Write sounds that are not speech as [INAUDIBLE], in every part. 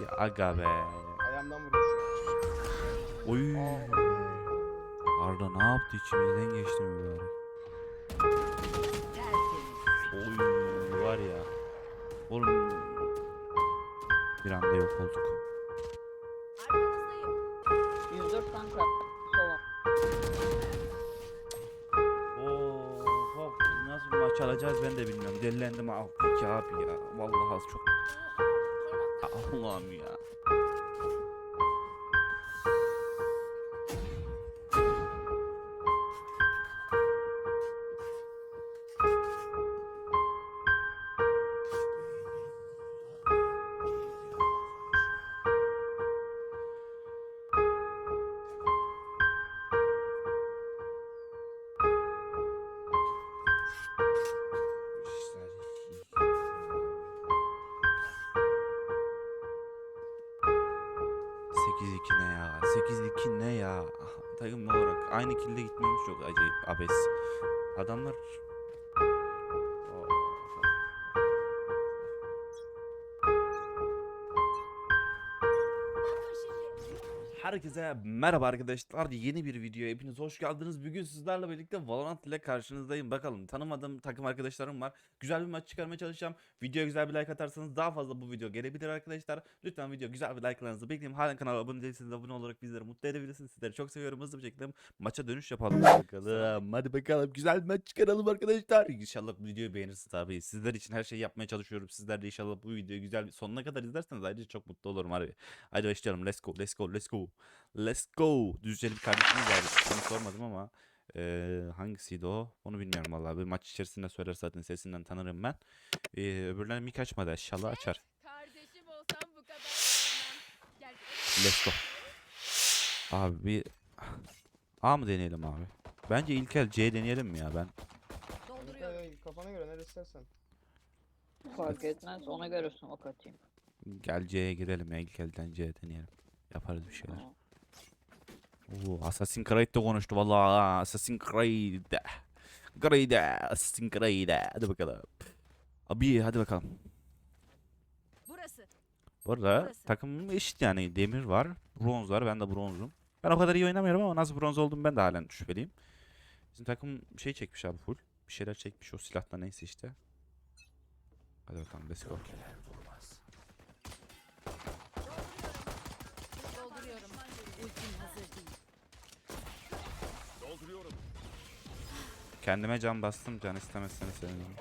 Ya aga be. Ayağımdan vurmuş. Oy. Arda ne yaptı içimizden geçti mübarek. Oy var ya. Oğlum. Bir anda yok olduk. 104 kanka. Oo, hop, nasıl bir maç alacağız ben de bilmiyorum. Delilendim iki abi ya. Vallahi az çok. Allah'ım ya. Aynı kilde gitmemiz çok acayip abes. Adamlar Herkese merhaba arkadaşlar. Yeni bir videoya hepiniz hoş geldiniz. Bugün sizlerle birlikte Valorant ile karşınızdayım. Bakalım tanımadığım takım arkadaşlarım var. Güzel bir maç çıkarmaya çalışacağım. Videoya güzel bir like atarsanız daha fazla bu video gelebilir arkadaşlar. Lütfen video güzel bir like'larınızı bekliyorum. Halen kanala abone değilseniz abone olarak bizleri mutlu edebilirsiniz. Sizleri çok seviyorum. Hızlı bir şekilde maça dönüş yapalım. Bakalım. Hadi bakalım. Güzel bir maç çıkaralım arkadaşlar. İnşallah bu videoyu beğenirsiniz tabii. Sizler için her şeyi yapmaya çalışıyorum. Sizler de inşallah bu videoyu güzel bir sonuna kadar izlerseniz ayrıca çok mutlu olurum harbi. Hadi başlayalım. Let's go. Let's go. Let's go. Let's go. Düzceli bir kardeşimiz var. Onu sormadım ama eee, hangisiydi o? Onu bilmiyorum vallahi. Bir maç içerisinde söyler zaten sesinden tanırım ben. Eee öbürlerine mik açmadı. İnşallah açar. Kardeşim olsam bu kadar sevmem. Let's go. Abi bir A mı deneyelim abi? Bence İlkel C deneyelim mi ya ben? Dolduruyorum. Ee, Kafana göre neresi istersen. Fark etmez. Ona göre smoke atayım. Gel C'ye girelim ya İlkel'den C deneyelim. Yaparız bir şeyler. Oo, Assassin's Creed'de konuştu vallahi. Assassin's Creed. Creed. Assassin's Creed. Hadi bakalım. Abi hadi bakalım. Burası. Bu arada Burası. takımım eşit yani. Demir var, bronz var. Ben de bronzum. Ben o kadar iyi oynamıyorum ama nasıl bronz oldum ben de halen şüpheliyim. Bizim takım şey çekmiş abi full. Bir şeyler çekmiş o silahla neyse işte. Hadi bakalım let's go. Dolduruyorum. Ultim hazır değil. Kendime can bastım can sevinirim.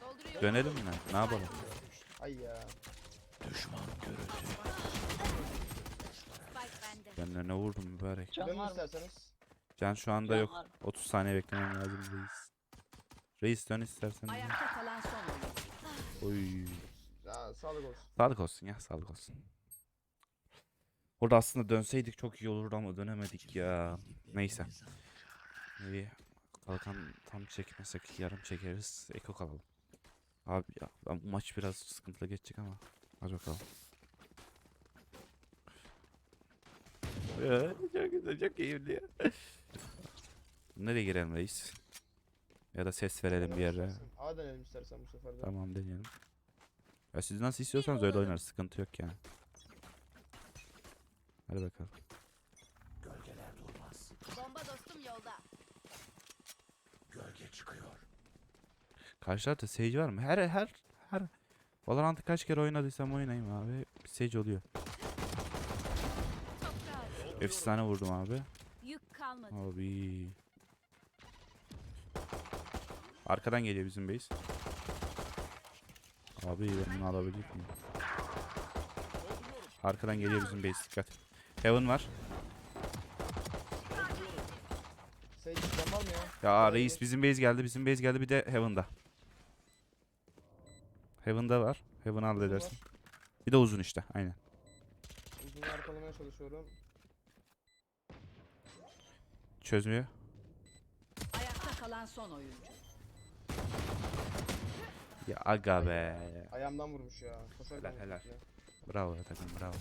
Dolduruyorum. Dönelim mi? Ne yapalım? Ay ya. Spike bende. Kendilerine vurdum mübarek. Can Dönün var mı? isterseniz. Can şu anda Can yok. var. 30 saniye beklemem lazım reis. Reis dön istersen. Ayakta kalan son. Oy. Ya, sağlık olsun. Sağlık olsun ya sağlık olsun. Orada aslında dönseydik çok iyi olurdu ama dönemedik ya. Neyse. İyi. Kalkan tam çekmesek yarım çekeriz. Eko kalalım. Abi ya ben bu maç biraz sıkıntılı geçecek ama. Hadi bakalım. Ya, çok güzel çok keyifli ya. [LAUGHS] Nereye girelim reis? Ya da ses verelim bir yere. A denelim istersen bu sefer de. Tamam deneyelim. Ya siz nasıl istiyorsanız öyle oynarız. Sıkıntı yok yani. Hadi bakalım. Karşı tarafta Sage var mı? Her her her Valorant'ı kaç kere oynadıysam oynayayım abi. Sage oluyor. Efsane vurdum abi. Yük kalmadı. Abi. Arkadan geliyor bizim base. Abi ben bunu alabilecek miyim? Arkadan geliyor bizim base dikkat. Heaven var. Sage can var mı ya? Reis bizim base geldi bizim base geldi bir de Heaven'da. Heaven'da var. Heaven'ı halledersin. Bir de uzun işte aynen. Uzunu arkalamaya çalışıyorum. Çözmüyor. Ayakta kalan son oyuncu. Ya aga be. Ayağımdan vurmuş ya. Koşarken Helal, helal. ya. Bravo ya takım bravo.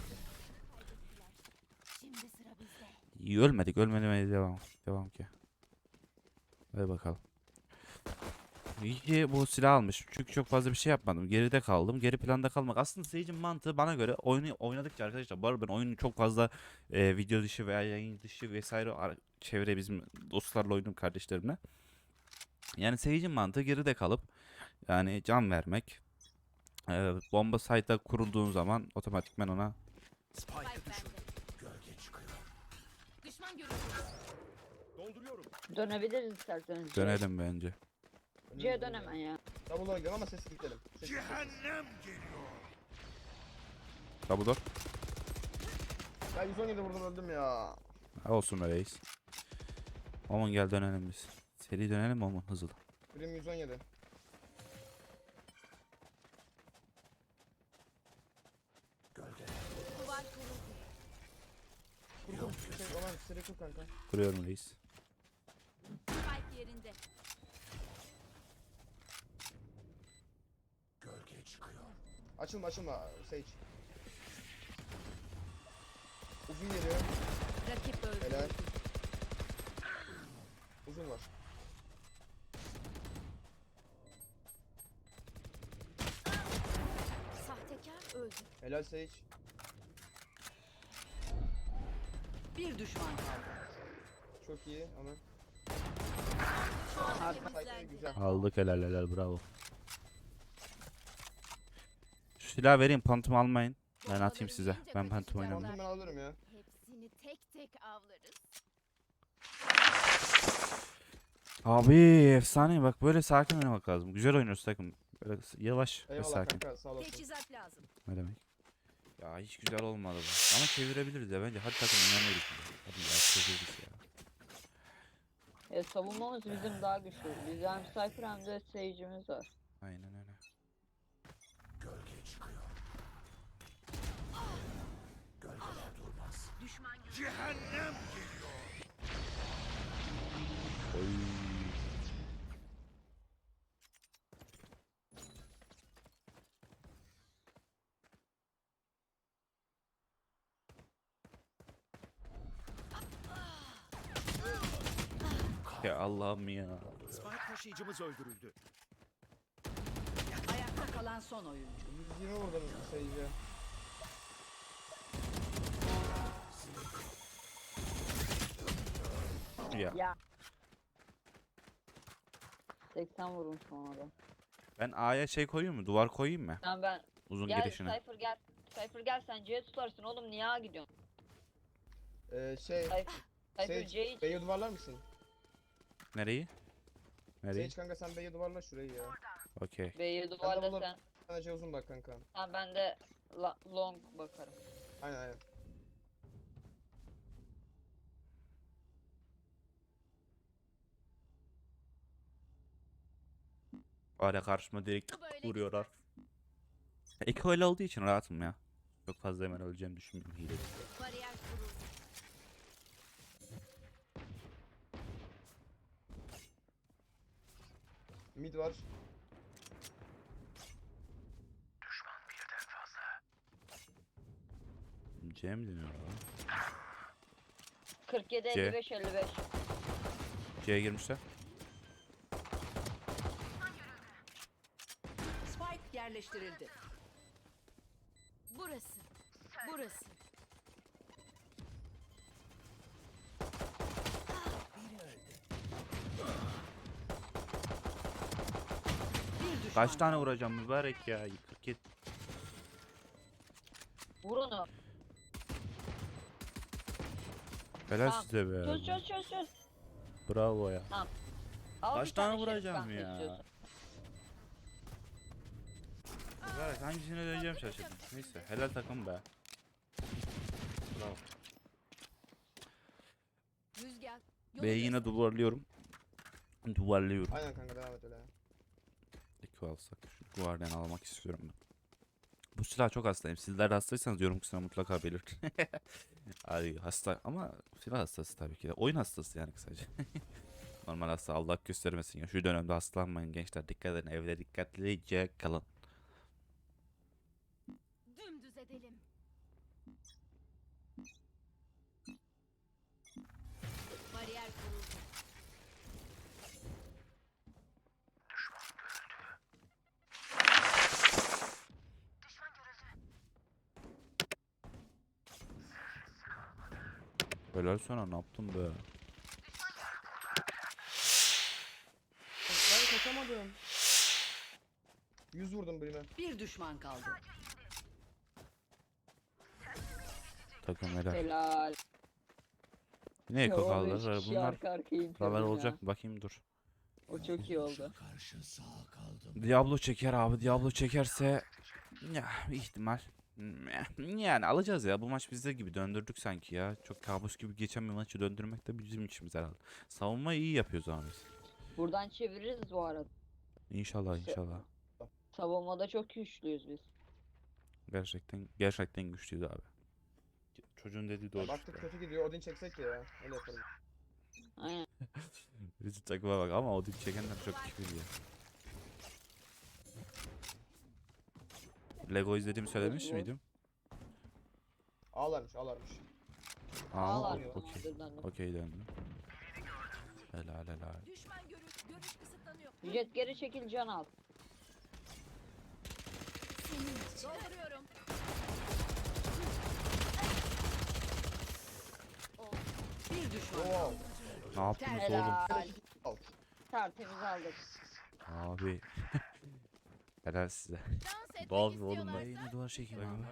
Şimdi sıra bizde. İyi ölmedik ölmemeye devam. Devam ki. Hadi bakalım. İyi ki bu silah almış. Çünkü çok fazla bir şey yapmadım. Geride kaldım. Geri planda kalmak. Aslında Sage'in mantığı bana göre oyunu oynadıkça arkadaşlar. Bu arada ben oyunu çok fazla e, video dışı veya yayın dışı vesaire çevre bizim dostlarla oynadım kardeşlerimle. Yani Sage'in mantığı geride kalıp yani can vermek. E, bomba site'a kurulduğun zaman otomatikmen ona Spike bende. Dönebiliriz isterseniz. dönelim bence. C'ye dön hemen ya. Double'a gidelim ama sessiz gidelim. Sessiz gidelim. Double door. Ben 117 vurdum öldüm ya. Ha, Olsun be reis. Aman gel dönelim biz. Seri dönelim aman hızlı. Birim 117. Duvar kuruldu. Kuruyorum reis. Spike yerinde. Açılma açılma Sage. Uzun geliyor. Rakip öldü. Helal. Uzun var. Sahtekar öldü. Helal Sage. Bir düşman kaldı. Çok iyi ama. Aldık helal helal bravo. Şu silah vereyim pantum almayın. Ben atayım size. Ben pantum oynamam. Ben alırım ya. Hepsini tek tek avlarız. Abi efsane bak böyle sakin oynamak lazım. Güzel oynuyoruz takım. Böyle yavaş ve Eyvallah sakin. kanka sağ olasın. Teçhizat lazım. Ne demek? Ya hiç güzel olmadı bu. Ama çevirebiliriz ya bence. Hadi takım inanıyoruz. bize. Hadi ya çeviririz ya. E, savunmamız bizim daha güçlü. Biz hem Cypher hem de Sage'imiz var. Aynen öyle. Düşman Oy. Ya Allah'ım ya. Spike taşıyıcımız öldürüldü. Ayakta kalan son oyuncu. 120 vurdum Sage'e. Ya. Ya. 80 vurmuş ona. Ben A'ya şey koyayım mı? Duvar koyayım mı? Tamam ben Uzun gel girişine. Cypher gel. Cypher gel sen C'ye tutarsın oğlum niye A gidiyorsun? Ee, şey. Cypher, Cypher Sage. C'yi B'ye duvarlar mısın? Nereyi? Nereyi? Sage kanka sen B'ye duvarla şurayı ya. Okey. B'yi duvarla olur. sen. Sana C uzun bak kanka. Tamam ben de la- long bakarım. Aynen aynen. Hala karşıma direkt Bu böyle vuruyorlar. Eko öyle olduğu için rahatım ya. Çok fazla hemen öleceğimi düşünmüyorum hile. Bariyer kuruldu. Mid var. C mi deniyor lan? 47 C. 55 55. C'ye girmişler. Spike yerleştirildi. Burası. Burası. Kaç tane vuracağım mübarek ya? 47. Vur onu. Helal Tamam. size be. Çöz çöz çöz çöz. Bravo ya. Al Kaç bir tane vuracağım ya? Mübarek hangisine döneceğim şaşırdım. Neyse helal takım be. Bravo. Rüzgar. B'yi yine duvarlıyorum. Duvarlıyorum. Aynen kanka devam et öyle. Eko alsak. Şu duvardan almak istiyorum ben. Bu silah çok hastayım. Sizler hastaysanız yorum kısmına mutlaka belirtin. [LAUGHS] Ay hasta ama silah hastası tabii ki de. Oyun hastası yani kısaca. [LAUGHS] Normal hasta Allah göstermesin ya. Şu dönemde hastalanmayın gençler. Dikkat edin. Evde dikkatlice kalın. Helal sana ne yaptın be? Ben kaçamadım. 100 vurdum birine. Bir düşman kaldı. Takım helal. Helal. Yine eko kaldı. kişi Bunlar arka arkaya ya. olacak mı? Bakayım dur. O çok iyi oldu. Diablo çeker abi. Diablo çekerse ya ihtimal. Yani alacağız ya. Bu maç bizde gibi döndürdük sanki ya. Çok kabus gibi geçen bir maçı döndürmek de bizim işimiz herhalde. Savunma iyi yapıyoruz abi. Buradan çeviririz bu arada. İnşallah inşallah. Savunmada çok güçlüyüz biz. Gerçekten gerçekten güçlüyüz abi. Çocuğun dediği doğru. Baktık kötü gidiyor. Odin çeksek ya. Öyle yapalım. Aynen. [LAUGHS] Bizi takıma bak ama o dip çekenler çok küfür ya. Lego izlediğimi söylemiş miydim? Ağlarmış ağlarmış. Aa, Ağlar. o- okey. Döndüm. Okey döndüm. Helal helal. Düşman görüş, görüş kısıtlanıyor. Jet geri çekil can al. Dolduruyorum. Bir düşman kaldı. Ne yaptınız oğlum? Helal. Al. Tertemiz aldık. Abi. [LAUGHS] helal size. Dans Doğal bir oğlum ben. Yine duvar çekeyim abi.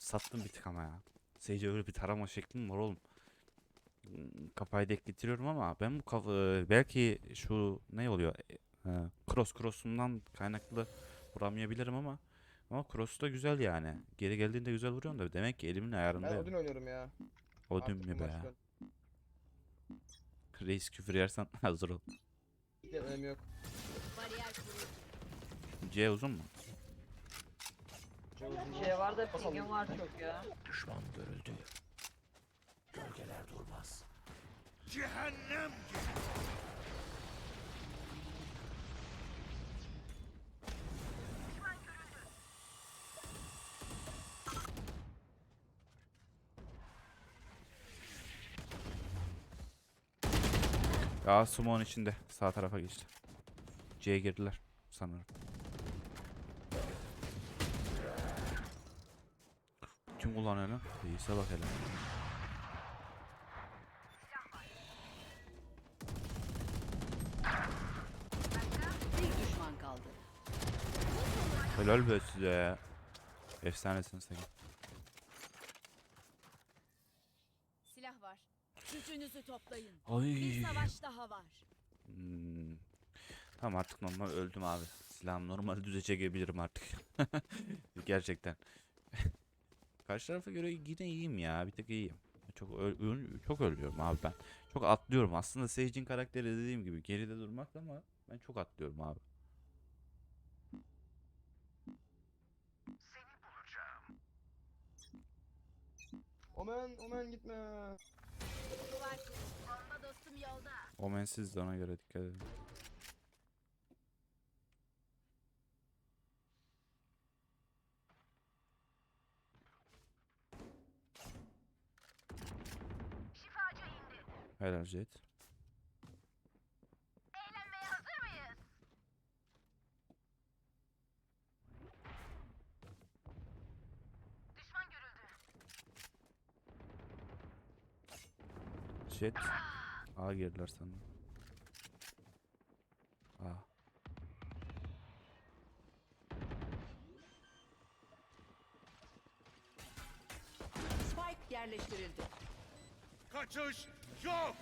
Sattım bir tık ama ya. Seyirci öyle bir tarama şeklim var oğlum. Kafayı denk getiriyorum ama ben bu kafa belki şu ne oluyor? E, e, cross cross'umdan kaynaklı vuramayabilirim ama ama cross da güzel yani. Geri geldiğinde güzel vuruyorum da demek ki elimin ayarında. Ben. Odin oynuyorum ya. Odin Artık mi be? maçtan. Reis küfür yersen [LAUGHS] hazır ol. Hiç önemi yok. C uzun mu? Şey var da pingim var çok ya. Cehennem Ya Sumo'nun içinde sağ tarafa geçti. C'ye girdiler sanırım. Kim kullanıyor lan? Reis'e bak hele. Bir düşman kaldı. Helal be size ya. Efsanesin sen. Silah var. Gücünüzü toplayın. Ay. Bir savaş daha var. Hmm. Tamam artık normal öldüm abi. Silahım normal düze çekebilirim artık. [LAUGHS] Gerçekten. Karşı tarafa göre yine iyiyim ya. Bir tek iyiyim. Çok öl- çok ölüyorum abi ben. Çok atlıyorum. Aslında Sage'in karakteri dediğim gibi geride durmak ama ben çok atlıyorum abi. Omen Omen gitme. Omensiz de ona göre dikkat edin. Helal Jet. Jet. A girdiler sanırım. A. Spike yerleştirildi. kaçış yok.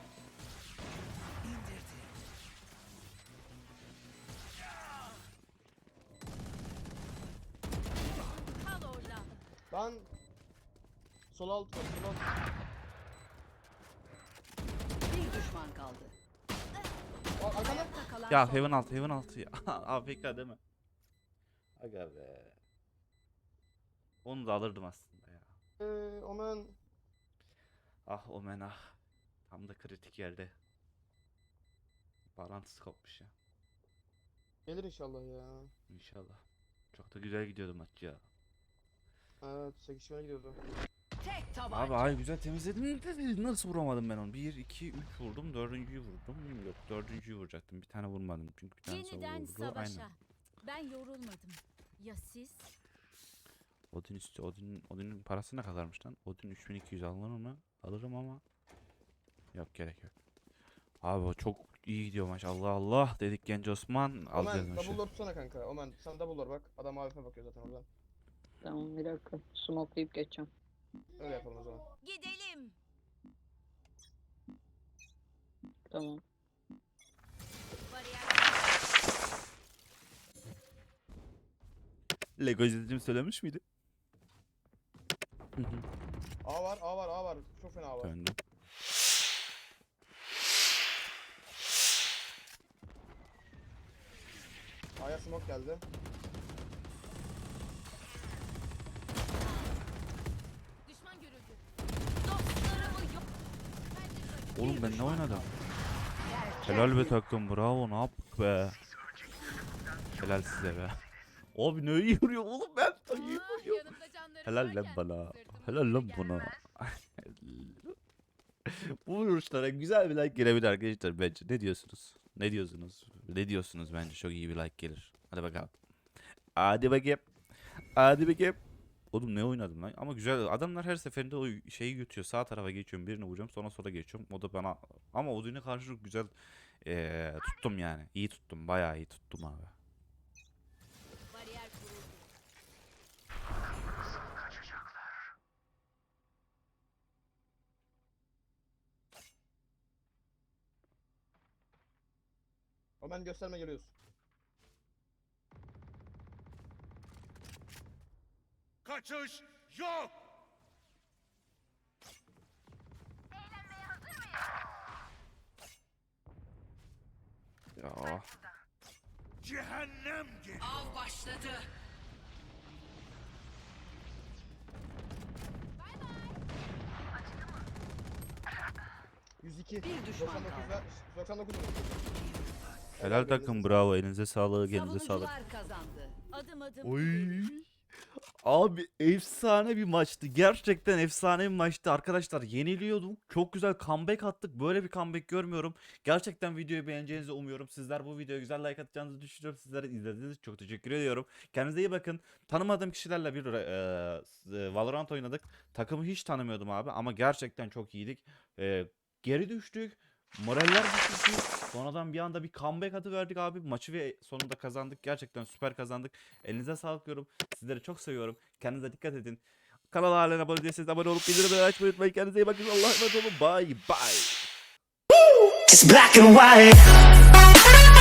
Kal orada. Ben sol alt bak sol alt. Bir düşman kaldı. Aa, Arkanda. Ayakta kalan Ya son Heaven altı, Heaven altı ya. AFK değil mi? Aga be. Onu da alırdım aslında ya. Ee, Omen. Ah Omen ah. Tam da kritik yerde. Bağlantısı kopmuş ya. Gelir inşallah ya. İnşallah. Çok da güzel gidiyordu maç ya. Evet 8 kişi gidiyordu. Tek tabanca. Abi ay güzel temizledim de nasıl vuramadım ben onu? 1, 2, 3 vurdum, dördüncüyü vurdum. Yok dördüncüyü vuracaktım. Bir tane vurmadım çünkü bir tane Yeniden vurdu. savaşa. Aynen. Ben yorulmadım. Ya siz? Odin üstü Odin Odin'in parası ne kadarmış lan? Odin 3200 alınır mı? Alırım ama yok gerek yok. Abi o çok iyi gidiyor maç. Allah Allah dedik genç Osman. Alacağız Omen maçı. double door tutsana kanka. Omen sen double door bak. Adam AWP bakıyor zaten oradan. Tamam bir dakika. Smokelayıp geçeceğim. Öyle yapalım o zaman. Gidelim. Tamam. Lego izlediğimi söylemiş miydi? A var A var A var. Çok fena A var. Döndüm. A'ya smoke geldi. düşman görüldü. Dostlarımı yok. Oğlum ben ne oynadım? Helal be takım bravo ne yaptık be. Helal size be. Abi ne iyi vuruyor oğlum ben. Yanımda canlarım Helal lan bana. Helal lan bana. [LAUGHS] Bu vuruşlara güzel bir like gelebilir arkadaşlar bence. Ne diyorsunuz? Ne diyorsunuz? Ne diyorsunuz bence çok iyi bir like gelir. Hadi bakalım. Hadi bakayım. Hadi bakayım. Oğlum ne oynadım lan? Ama güzel. Adamlar her seferinde o şeyi götürüyor. Sağ tarafa geçiyorum. Birini vuracağım. Sonra sola geçiyorum. O da bana... Ama Odin'e karşı çok güzel eee, tuttum yani. İyi tuttum. Bayağı iyi tuttum abi. Bariyer kuruldu. Omen gösterme geliyoruz. Kaçış yok. Ya. Cehennem geliyor. Av başladı. Bay 102. Bir düşman 99 kaldı. ver. 99 vurmuş. Helal takım bravo. Elinize sağlık. Elinize sağlık. Savunucular kazandı. Adım adım. Oy. Abi efsane bir maçtı. Gerçekten efsane bir maçtı. Arkadaşlar yeniliyorduk. Çok güzel comeback attık. Böyle bir comeback görmüyorum. Gerçekten videoyu beğeneceğinizi umuyorum. Sizler bu videoya güzel like atacağınızı düşünüyorum. Sizlere izlediğiniz için çok teşekkür ediyorum. Kendinize iyi bakın. Tanımadığım kişilerle bir e, e, Valorant oynadık. Takımı hiç tanımıyordum abi ama gerçekten çok iyiydik. E, geri düştük. Moraller düştü. Sonradan bir anda bir comeback adı verdik abi. Maçı ve sonunda kazandık. Gerçekten süper kazandık. Elinize sağlık diyorum. Sizleri çok seviyorum. Kendinize dikkat edin. Kanala halen abone değilseniz abone olup bildirimleri açmayı unutmayın. Kendinize iyi bakın. Allah'a emanet olun. Bye bye. It's black and white.